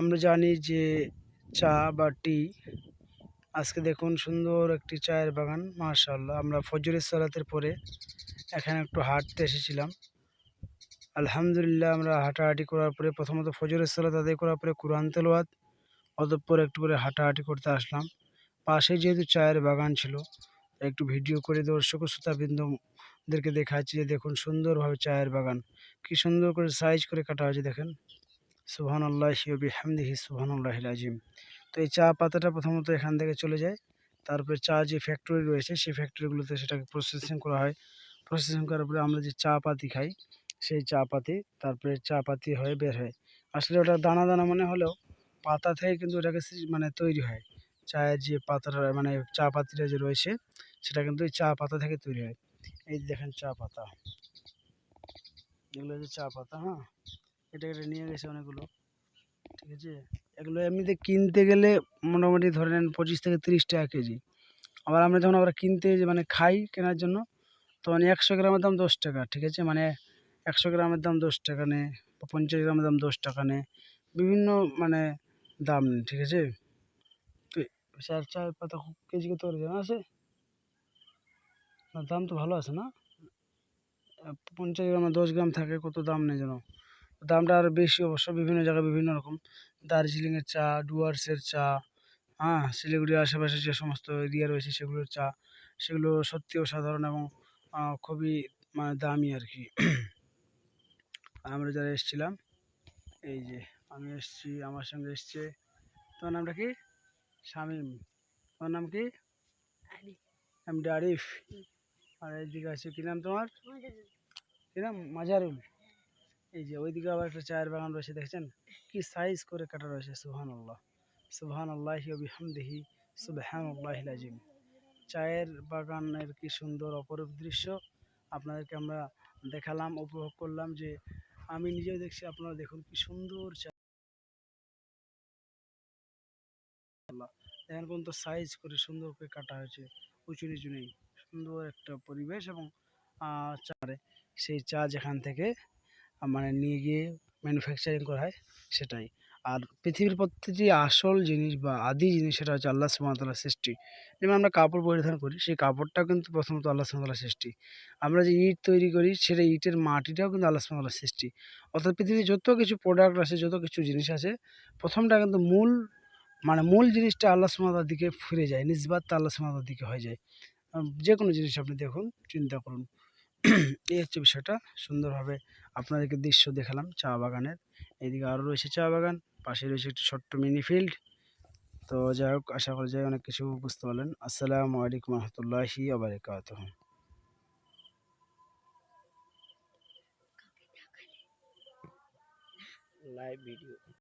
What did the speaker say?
আমরা জানি যে চা বা টি, আজকে দেখুন সুন্দর একটি চায়ের বাগান, মাশাআল্লাহ। আমরা ফজরের সালাতের পরে এখানে একটু হাঁটতে এসেছিলাম। আলহামদুলিল্লাহ আমরা হাঁটাহাঁটি করার পরে, প্রথমত ফজরের সালাত আদায় করার পরে কোরআন তেলাওয়াত, অতঃপর একটু করে হাঁটাহাঁটি করতে আসলাম। পাশে যেহেতু চায়ের বাগান ছিল একটু ভিডিও করে দর্শক শ্রোতাবৃন্দদেরকে দেখাচ্ছি যে দেখুন সুন্দরভাবে চায়ের বাগান, কি সুন্দর করে সাইজ করে কাটা হয়েছে, দেখেন। সুহান আল্লাহ শিবি হামদিহি সুহান আল্লাহ আজিম তো এই চা পাতাটা প্রথমত এখান থেকে চলে যায়। তারপরে চা যে ফ্যাক্টরি রয়েছে, সেই ফ্যাক্টরিগুলোতে সেটাকে প্রসেসিং করা হয়। প্রসেসিং করার পরে আমরা যে চা পাতি খাই, সেই চা পাতি, তারপরে চা পাতি হয়ে বের হয়। আসলে ওটা দানা দানা মনে হলেও পাতা থেকে কিন্তু ওটাকে মানে তৈরি হয়। চায়ের যে পাতাটা মানে চা পাতিটা যে রয়েছে, সেটা কিন্তু ওই চা পাতা থেকে তৈরি হয়। এই যে দেখেন চা পাতা। এগুলো হচ্ছে চা পাতা হ্যাঁ? এটা এটা নিয়ে গেছে অনেকগুলো, ঠিক আছে? এগুলো এমনিতে কিনতে গেলে মোটামুটি ধরে নেন পঁচিশ থেকে তিরিশ টাকা কেজি। আবার আমরা যখন আমরা কিনতে মানে খাই কেনার জন্য, তখন একশো গ্রামের দাম দশ টাকা, ঠিক আছে? মানে একশো গ্রামের দাম দশ টাকা নে, বা পঞ্চাশ গ্রামের দাম দশ টাকা নে, বিভিন্ন মানে দাম নেই ঠিক আছে? চার চায়ের পাতা কেজি কত করে জানা আছে? দাম তো ভালো আছে না? পঞ্চাশ গ্রাম দশ গ্রাম থাকে, কত দাম নেই যেন? দামটা আরও বেশি অবশ্য বিভিন্ন জায়গায় বিভিন্ন রকম। দার্জিলিংয়ের চা ডুয়ার্সের চা হ্যাঁ শিলিগুড়ির আশেপাশে যে সমস্ত এরিয়া রয়েছে সেগুলোর চা সেগুলো সত্যি অসাধারণ এবং খুবই মানে দামি আর কি। আমরা যারা এসেছিলাম এই যে আমি এসেছি আমার সঙ্গে এসছে তোমার নামটা কি? শামীম। তোমার নাম কি? আমি আরিফ। আর এইদিকে আছে কি নাম তোমার? কি নাম? মাজারুল। এই যে ওইদিকে আবার একটা চায়ের বাগান রয়েছে, দেখছেন? কি সাইজ করে কাটা রয়েছে সুহান আল্লাহ সুবহান আল্লাহ বিহামদিহি সুবহান আল্লাহ আজিম চায়ের বাগানের কি সুন্দর অপরূপ দৃশ্য আপনাদেরকে আমরা দেখালাম, উপভোগ করলাম যে আমি নিজেও দেখছি, আপনারা দেখুন কি সুন্দর চা এখন পর্যন্ত সাইজ করে সুন্দর করে কাটা হয়েছে, উঁচু নিচু নেই। সুন্দর একটা পরিবেশ এবং চারে সেই চা যেখান থেকে মানে নিয়ে গিয়ে ম্যানুফ্যাকচারিং করা হয় সেটাই। আর পৃথিবীর প্রত্যেকটি আসল জিনিস বা আদি জিনিস সেটা হচ্ছে আল্লাহ সুমতাল্লাহ সৃষ্টি। যেমন আমরা কাপড় পরিধান করি, সেই কাপড়টাও কিন্তু প্রথমত আল্লাহ সুমতাল্লাহ সৃষ্টি। আমরা যে ইট তৈরি করি, সেটা ইটের মাটিটাও কিন্তু আল্লাহ সুমতাল্লাহ সৃষ্টি। অর্থাৎ পৃথিবীর যত কিছু প্রোডাক্ট আছে, যত কিছু জিনিস আছে, প্রথমটা কিন্তু মূল মানে মূল জিনিসটা আল্লাহ সুমতার দিকে ফিরে যায় নিজবাতটা আল্লাহ সুমতার দিকে হয়ে যায়। যে কোনো জিনিস আপনি দেখুন, চিন্তা করুন। এই হচ্ছে বিষয়টা। সুন্দরভাবে আপনাদেরকে দৃশ্য দেখালাম চা বাগানের। এদিকে আরও রয়েছে চা বাগান পাশে রয়েছে একটি ছোট্ট মিনি ফিল্ড তো যাই হোক আশা করা যায় অনেক কিছু বুঝতে পারলেন। আসসালামু আলাইকুম রহমতুল্লাহি আবরকাত লাইভ ভিডিও